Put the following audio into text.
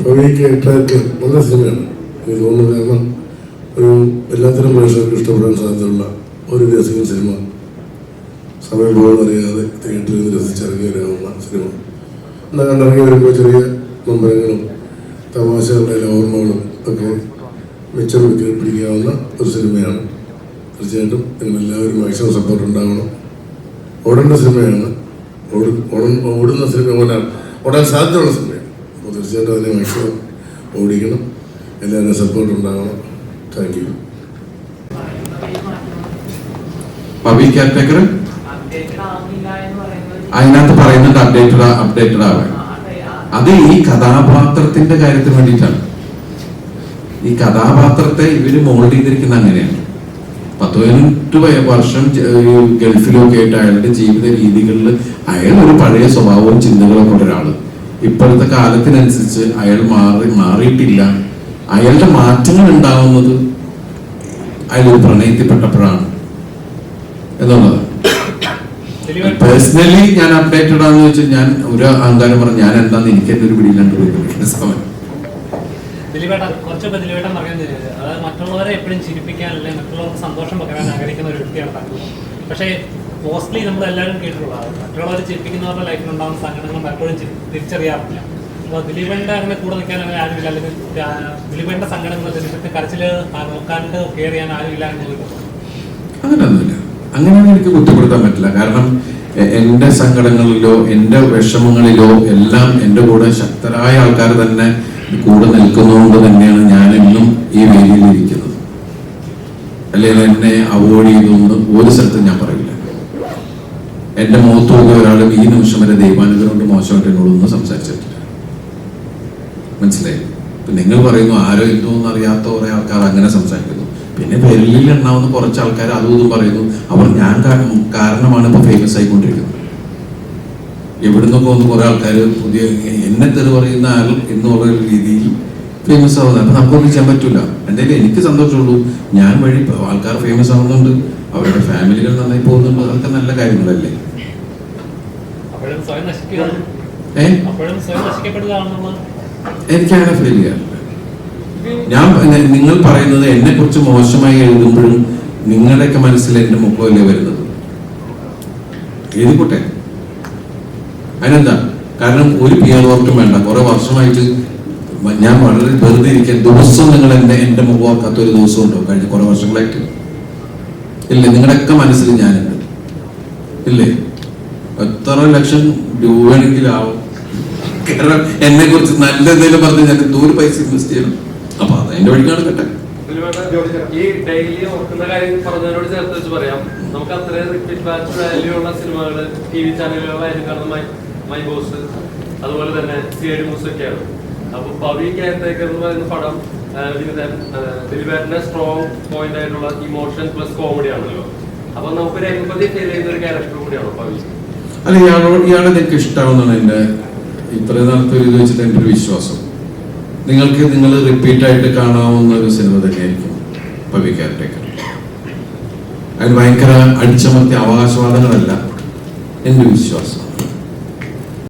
പ്രവീക്ക് എട്ടാക്ക് നല്ല സിനിമയാണ് എനിക്ക് തോന്നുന്നു കാരണം ഒരു എല്ലാത്തരം പ്രേക്ഷകർക്ക് ഇഷ്ടപ്പെടാൻ സാധ്യതയുള്ള ഒരു രസിക സിനിമ. സമയം പോകുന്നറിയാതെ തിയേറ്ററിൽ നിന്ന് രസിച്ചിറങ്ങി സിനിമ. എന്നാൽ കണ്ടിറങ്ങി വരുമ്പോൾ ചെറിയ നമ്പരങ്ങളും തമാശകളുടെ ഓർമ്മകളും ഒക്കെ മിച്ചം പിടിക്കാവുന്ന ഒരു സിനിമയാണ്. തീർച്ചയായിട്ടും നിങ്ങളെല്ലാവരും മാക്സിമം സപ്പോർട്ട് ഉണ്ടാവണം. ഓടേണ്ട സിനിമയാണ്. ഓടി ഓടുന്ന സിനിമ പോലെ ഓടാൻ സാധ്യതയുള്ള അപ്പോൾ തീർച്ചയായിട്ടും അതിനെ മാക്സിമം ഓടിക്കണം. എല്ലാവരും സപ്പോർട്ട് ഉണ്ടാകണം താങ്ക് യു പറയുന്നത് അതിനകത്ത് പറയുന്നുണ്ട് അപ്ഡേറ്റഡ് അപ്ഡേറ്റഡ് ആവാൻ. അത് ഈ കഥാപാത്രത്തിന്റെ കാര്യത്തിന് വേണ്ടിയിട്ടാണ്. ഈ കഥാപാത്രത്തെ ഇവർ മോൾഡ് ചെയ്തിരിക്കുന്ന അങ്ങനെയാണ്. പത്ത് പതിനെട്ട് വർഷം ഗൾഫിലൊക്കെ ആയിട്ട് അയാളുടെ ജീവിത രീതികളിൽ അയാൾ ഒരു പഴയ സ്വഭാവവും ചിന്തകളൊക്കെ ഉള്ള ഒരാൾ. ഇപ്പോഴത്തെ കാലത്തിനനുസരിച്ച് അയാൾ മാറി മാറിയിട്ടില്ല. അയാളുടെ മാറ്റങ്ങൾ ഉണ്ടാവുന്നത് അയാൾ ഒരു പ്രണയത്തിൽപ്പെട്ടപ്പോഴാണ്. എന്നുള്ളത്. പേഴ്സണലി ഞാൻ അപ്ഡേറ്റഡ് ആണെന്ന് വെച്ചാൽ ഞാൻ ഒരു അഹങ്കാരം പറഞ്ഞു. ഞാൻ എന്താന്ന് എനിക്ക് എന്റെ ഒരു പിടിയില്ലാണ്ട് പോയി ദിലീപേട്ടൻ കുറച്ചൊക്കെ ദിലീപേട്ടൻ പറയുന്നത് അതായത് മറ്റുള്ളവരെ എപ്പോഴും ചിരിപ്പിക്കാൻ അല്ലെങ്കിൽ മറ്റുള്ളവർക്ക് സന്തോഷം പകരാൻ ആഗ്രഹിക്കുന്ന ഒരു വ്യക്തിയാണ് താങ്കൾ. പക്ഷേ മോസ്റ്റ്ലി നമ്മൾ എല്ലാവരും കേട്ടിട്ടുള്ളത് മറ്റുള്ളവർ ചിരിപ്പിക്കുന്നവരുടെ ലൈഫിൽ ഉണ്ടാകുന്ന സങ്കടങ്ങൾ പലപ്പോഴും തിരിച്ചറിയാറില്ല. അപ്പോൾ ദിലീപന്റെ അങ്ങനെ കൂടെ നിൽക്കാൻ അങ്ങനെ ആരുമില്ല. അല്ലെങ്കിൽ ദിലീപന്റെ സങ്കടങ്ങൾ ദിലീപന്റെ കരച്ചിൽ നോക്കാണ്ട് കെയർ ചെയ്യാൻ ആരുമില്ല എന്ന് അങ്ങനെയൊന്നുമില്ല. അങ്ങനെയൊന്നും എനിക്ക് കുറ്റപ്പെടുത്താൻ പറ്റില്ല. കാരണം എന്റെ സങ്കടങ്ങളിലോ എന്റെ വിഷമങ്ങളിലോ എല്ലാം എന്റെ കൂടെ ശക്തരായ ആൾക്കാർ തന്നെ കൂടെ നിൽക്കുന്നതുകൊണ്ട് തന്നെയാണ് ഞാൻ എന്നും ഈ വേദിയിൽ ഇരിക്കുന്നത്. അല്ലെങ്കിൽ എന്നെ അവോയ്ഡ് ചെയ്തൊന്നും ഒരു സ്ഥലത്തും ഞാൻ പറയില്ല. എന്റെ മുഖത്ത് നോക്കിയ ഒരാളും ഈ നിമിഷം വരെ ദൈവാനുഗ്രഹം കൊണ്ട് മോശമായിട്ട് എന്നോടൊന്നും സംസാരിച്ചിട്ടില്ല. മനസ്സിലായി? ഇപ്പൊ നിങ്ങൾ പറയുന്നു ആരോ എന്തോന്നും അറിയാത്ത കുറെ ആൾക്കാർ അങ്ങനെ സംസാരിക്കുന്നു. പിന്നെ പേരിൽ എണ്ണാവുന്ന കുറച്ച് ആൾക്കാർ അതും ഇതും പറയുന്നു. അവർ ഞാൻ കാരണം കാരണമാണ് ഇപ്പൊ ഫേമസ് ആയിക്കൊണ്ടിരിക്കുന്നത്. എവിടുന്നൊക്കെ വന്ന് കുറെ ആൾക്കാർ പുതിയ എന്നെ തെറി പറയുന്ന ആൾ എന്നുള്ള പറയുന്ന രീതിയിൽ ഫേമസ് ആവുന്നത്. അപ്പൊ നമുക്കൊന്നും ചെയ്യാൻ പറ്റൂല. എന്തായാലും എനിക്ക് സന്തോഷമുള്ളൂ. ഞാൻ വഴി ആൾക്കാർ ഫേമസ് ആവുന്നുണ്ട്. അവരുടെ ഫാമിലികൾ നന്നായി പോകുന്നുണ്ട്. അതൊക്കെ നല്ല കാര്യങ്ങളല്ലേ? എനിക്കങ്ങനെ ഫീൽ ചെയ്യാറില്ല. ഞാൻ നിങ്ങൾ പറയുന്നത് എന്നെ കുറിച്ച് മോശമായി എഴുതുമ്പോഴും നിങ്ങളുടെയൊക്കെ മനസ്സിൽ എന്റെ മുഖമല്ലേ വരുന്നത്? എഴുതിക്കോട്ടെ. അതിനെന്താ? കാരണം ഒരു പിയർ വർക്കും വേണ്ട. കുറെ വർഷമായിട്ട് ഞാൻ വളരെ വെറുതെ ഇരിക്കാൻ ദിവസം നിങ്ങൾ എന്റെ എന്റെ മുഖം ഓർക്കാത്ത ഒരു ദിവസം ഉണ്ടോ? കഴിഞ്ഞ കുറെ വർഷങ്ങളായിട്ട്. ഇല്ലേ? നിങ്ങളുടെയൊക്കെ മനസ്സിൽ ഞാനുണ്ട്. ഇല്ലേ? എത്ര ലക്ഷം രൂപയാണെങ്കിലാവും കാരണം എന്നെ കുറിച്ച് നല്ല എന്തെങ്കിലും പറഞ്ഞ് ഞാൻ എന്തോരം പൈസ ഇൻവെസ്റ്റ് ചെയ്യണം. അപ്പൊ അത് അതിന്റെ വഴിക്കാണ് കേട്ടെ ഈ ഡെയിലി വെച്ച് പറയാം. നമുക്ക് വാല്യൂ ഉള്ള മൈ ബോസ്. അതുപോലെ തന്നെ സി ഐ ഡി മൂസ് ഒക്കെയാണ്. അപ്പൊ പവി സ്ട്രോങ് പോയിന്റ് ആയിട്ടുള്ള ഇമോഷൻ പ്ലസ് കോമഡി ആണല്ലോ. അപ്പൊ നമുക്കൊരു എമ്പതി ഫീൽ ചെയ്യുന്ന ഒരു കൂടിയാണ് പവി അല്ല ഇയാളോ ഇയാളെ നിങ്ങൾക്ക് ഇഷ്ടമാവുന്നതാണ് എന്റെ ഇത്രയും നാളത്തെ ഇത് വെച്ചിട്ട് എന്റെ ഒരു വിശ്വാസം. നിങ്ങൾക്ക് നിങ്ങൾ റിപ്പീറ്റ് ആയിട്ട് കാണാവുന്ന ഒരു സിനിമ തന്നെയായിരിക്കും പവി ക്യാരക്ടേക്കർ അതിന് ഭയങ്കര അടിച്ചമർത്തിയ അവകാശവാദങ്ങളല്ല എന്റെ വിശ്വാസം.